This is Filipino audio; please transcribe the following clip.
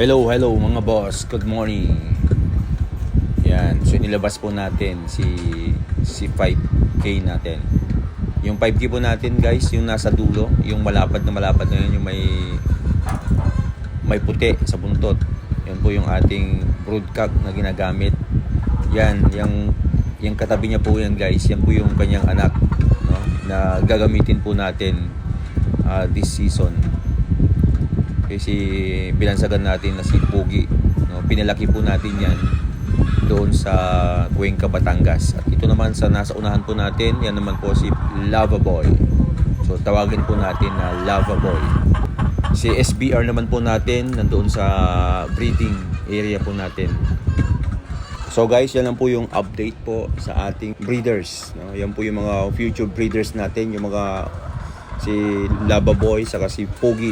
Hello, hello mga boss. Good morning. Yan. So nilabas po natin si si 5K natin. Yung 5K po natin guys, yung nasa dulo, yung malapad na malapad na yun, yung may may puti sa buntot. Yan po yung ating broodcock na ginagamit. Yan, yung yung katabi niya po yan guys, yan po yung kanyang anak no, na gagamitin po natin ah, this season kasi binansagan natin na si Pugi no? pinalaki po natin yan doon sa Cuenca, Batangas at ito naman sa nasa unahan po natin yan naman po si Lava Boy so tawagin po natin na Lava Boy si SBR naman po natin nandoon sa breeding area po natin So guys, yan lang po yung update po sa ating breeders. No? Yan po yung mga future breeders natin, yung mga si Lava Boy saka si Pogi.